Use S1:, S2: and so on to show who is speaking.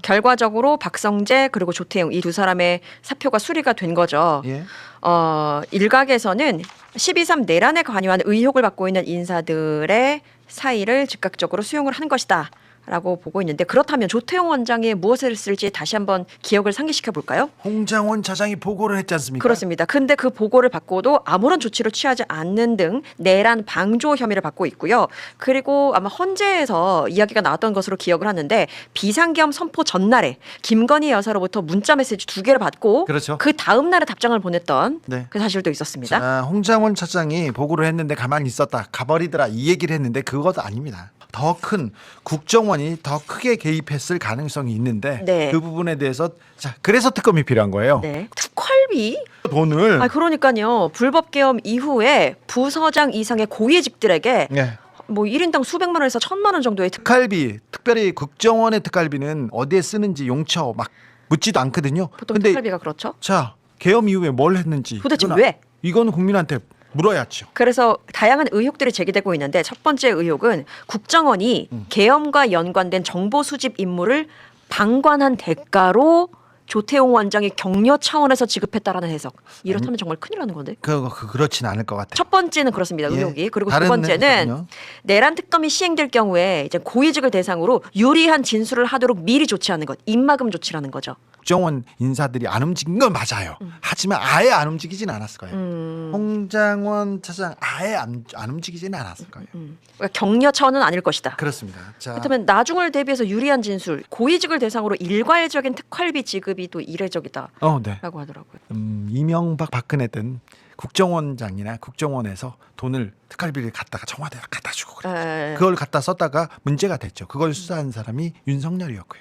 S1: 결과적으로 박성재 그리고 조태용 이 두 사람의 사표가 수리가 된 거죠.
S2: 예.
S1: 어, 일각에서는 12.3 내란에 관여한 의혹을 받고 있는 인사들의 사의를 즉각적으로 수용을 한 것이다. 라고 보고 있는데 그렇다면 조태용 원장이 무엇을 했을지 다시 한번 기억을 상기시켜 볼까요?
S2: 홍장원 차장이 보고를 했지 않습니까?
S1: 그렇습니다. 근데 그 보고를 받고도 아무런 조치를 취하지 않는 등 내란 방조 혐의를 받고 있고요. 그리고 아마 헌재에서 이야기가 나왔던 것으로 기억을 하는데 비상계엄 선포 전날에 김건희 여사로부터 문자 메시지 두 개를 받고
S2: 그렇죠.
S1: 그 다음 날에 답장을 보냈던
S2: 네.
S1: 그 사실도 있었습니다.
S2: 자, 홍장원 차장이 보고를 했는데 가만히 있었다. 가버리더라. 이 얘기를 했는데 그것도 아닙니다. 더 큰 국정원이 더 크게 개입했을 가능성이 있는데
S1: 네.
S2: 그 부분에 대해서 자 그래서 특검이 필요한 거예요.
S1: 네. 특활비?
S2: 돈을
S1: 아 그러니까요. 불법 계엄 이후에 부서장 이상의 고위직들에게
S2: 예.
S1: 뭐 1인당 수백만 원에서 천만 원 정도의 특
S2: 특활비 특별히 국정원의 특활비는 어디에 쓰는지 용처 막 묻지도 않거든요.
S1: 보통
S2: 근데
S1: 특활비가 그렇죠.
S2: 자 계엄 이후에 뭘 했는지
S1: 도대체
S2: 이건
S1: 왜?
S2: 이거는 국민한테 물어야죠.
S1: 그래서 다양한 의혹들이 제기되고 있는데 첫 번째 의혹은 국정원이 계엄과 연관된 정보 수집 임무를 방관한 대가로 조태용 원장이 격려 차원에서 지급했다라는 해석. 이렇다면 정말 큰일 나는 건데.
S2: 그, 그 그렇진 않을 것 같아요.
S1: 첫 번째는 그렇습니다.
S2: 예.
S1: 의혹이. 그리고 두
S2: 다른
S1: 번째는
S2: 해석은요?
S1: 내란 특검이 시행될 경우에 이제 고위직을 대상으로 유리한 진술을 하도록 미리 조치하는 것, 입막음 조치라는 거죠.
S2: 국정원 인사들이 안 움직인 건 맞아요. 하지만 아예 안 움직이진 않았을 거예요.
S1: 음,
S2: 홍장원 차장 아예 안, 안 움직이지는 않았을 거예요.
S1: 음. 그러니까 격려 차원은 아닐 것이다.
S2: 그렇습니다. 자,
S1: 그렇다면 나중을 대비해서 유리한 진술, 고위직을 대상으로 일괄적인 특활비 지급이 또 이례적이다라고
S2: 어, 네.
S1: 하더라고요.
S2: 음, 이명박 박근혜 땐 국정원장이나 국정원에서 돈을 특활비를 갖다가 청와대에 갖다 주고 그래.
S1: 에,
S2: 그걸 갖다 썼다가 문제가 됐죠. 그걸 수사한 사람이 윤석열이었고요.